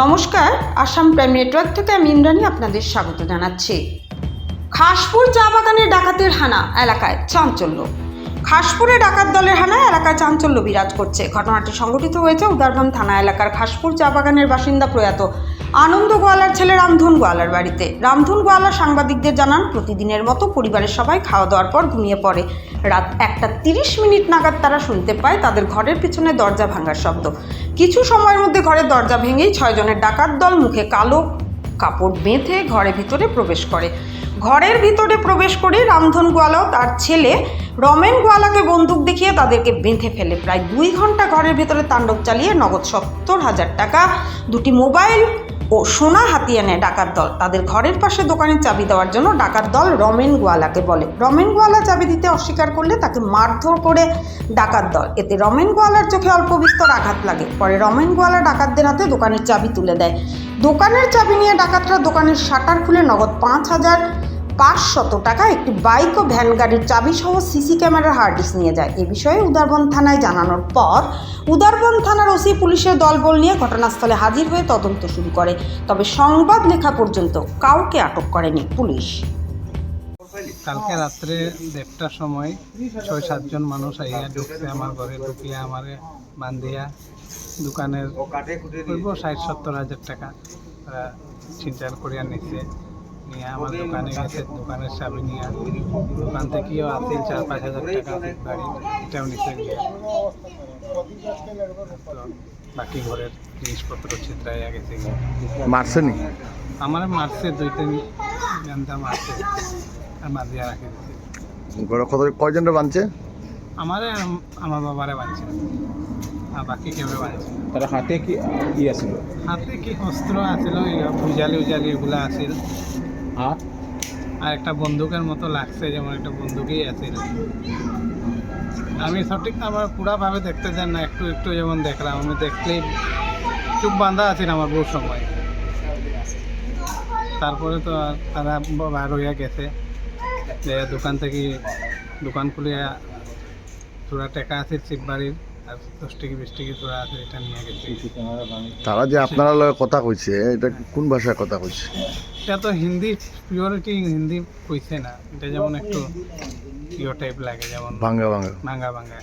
নমস্কার, Assam prime network থেকে আমি ইন্দ্রাণী আপনাদের স্বাগত জানাচ্ছি। খাসপুর চা বাগানের ডাকাতের হানা এলাকায় চাঞ্চল্য। খাসপুরে ডাকাত দলের হানায় এলাকায় চাঞ্চল্য বিরাজ করছে। ঘটনাটি সংঘটিত হয়েছে উদারভান থানা এলাকার খাসপুর চা বাগানের বাসিন্দা প্রয়াত আনন্দ গোয়ালার ছেলে রামধন গোয়ালার বাড়িতে। রামধন গোয়ালা সাংবাদিকদের জানান, প্রতিদিনের মতো পরিবারের সবাই খাওয়া দাওয়ার পর ঘুমিয়ে পড়ে। রাত একটা তিরিশ মিনিট নাগাদ তারা শুনতে পায় তাদের ঘরের পিছনে দরজা ভাঙার শব্দ। কিছু সময়ের মধ্যে ঘরের দরজা ভেঙেই ছয়জনের ডাকাত দল মুখে কালো কাপড় বেঁধে ঘরের ভিতরে প্রবেশ করে। ঘরের ভিতরে প্রবেশ করে রামধন গোয়ালাও তার ছেলে রমেন গোয়ালাকে বন্দুক দেখিয়ে তাদেরকে বেঁধে ফেলে। প্রায় দুই ঘণ্টা ঘরের ভিতরে তাণ্ডব চালিয়ে নগদ সত্তর হাজার টাকা, দুটি মোবাইল ও সোনা হাতিয়ে নেয় ডাকাত দল। তাদের ঘরের পাশে দোকানের চাবি দেওয়ার জন্য ডাকাত দল রমেন গোয়ালাকে বলে। রমেন গোয়ালা চাবি দিতে অস্বীকার করলে তাকে মারধর করে ডাকাত দল। এতে রমেন গোয়ালার চোখে অল্প বিস্তর আঘাত লাগে। পরে রমেন গোয়ালা ডাকাতদের হাতে দোকানের চাবি তুলে দেয়। দোকানের চাবি নিয়ে ডাকাতরা দোকানের শাটার খুলে নগদ পাঁচ হাজার পাঁচশত টাকা একটি বাইক ও ভ্যান গাড়ির চাবি সহ সিসি ক্যামেরার হার্ড ডিস্ক নিয়ে যায়। এ বিষয়ে উদারবন থানায় জানানোর পর উদারবন থানার ওসি পুলিশের দলবল নিয়ে ঘটনাস্থলে হাজির হয়ে তদন্ত শুরু করে। তবে সংবাদ লেখা পর্যন্ত কাউকে আটক করেনি পুলিশ। কালকে রাত্রে দেড়টার সময় ছয় সাতজন মানুষ আইয়া ঢুকছে আমার ঘরে, ঢুকিয়া আমারে বান্ধিয়া দোকানের করব ষাট সত্তর হাজার টাকা তারা ছিনতাই করিয়া নিচ্ছে নিয়ে আমার দোকানে গেছে দোকানের চাবি নিয়ে দোকান থেকেও আসিল চার পাঁচ হাজার টাকা গাড়ি এটাও নিচে গিয়ে। বাকি ঘরের জিনিসপত্র ছিনতাইয়া গেছে গিয়ে। মারছেনি আমার মারছে দুই তিন ঘণ্টা মারছে আর মারিয়া রাখি কত কয়জনটা বানছে আমারে আমার বাবারে বাঁচছে আর বাকি কেউ তার হাতে কি ই আছিল? হাতে কি অস্ত্র আছিল উজালি উজালি এগুলো আছিল। আর আর একটা বন্দুকের মতো লাগছে যেমন একটা বন্দুকই আছিল। আমি সঠিক আমার পুরাভাবে দেখতে চান না একটু একটু যেমন দেখলাম। আমি দেখলেই চুপ বাঁধা আছেন আমার বহু সময়। তারপরে তো আর তারা বার হইয়া গেছে। যে দোকান থেকে দোকান খুলিয়া তোরা টাকা আছে বাড়ির আর দশ টিকি বিশ টিকি তোরা আছে এটা নিয়ে গেছে তারা যে আপনারা লগে কথা কইছে এটা কোন ভাষায় কথা কইছে? এটা তো হিন্দি পিওরিটি হিন্দি কইছে না। এটা যেমন একটু পিওর টাইপ লাগে যেমন ভাঙ্গা ভাঙ্গা। ভাঙ্গা ভাঙ্গা।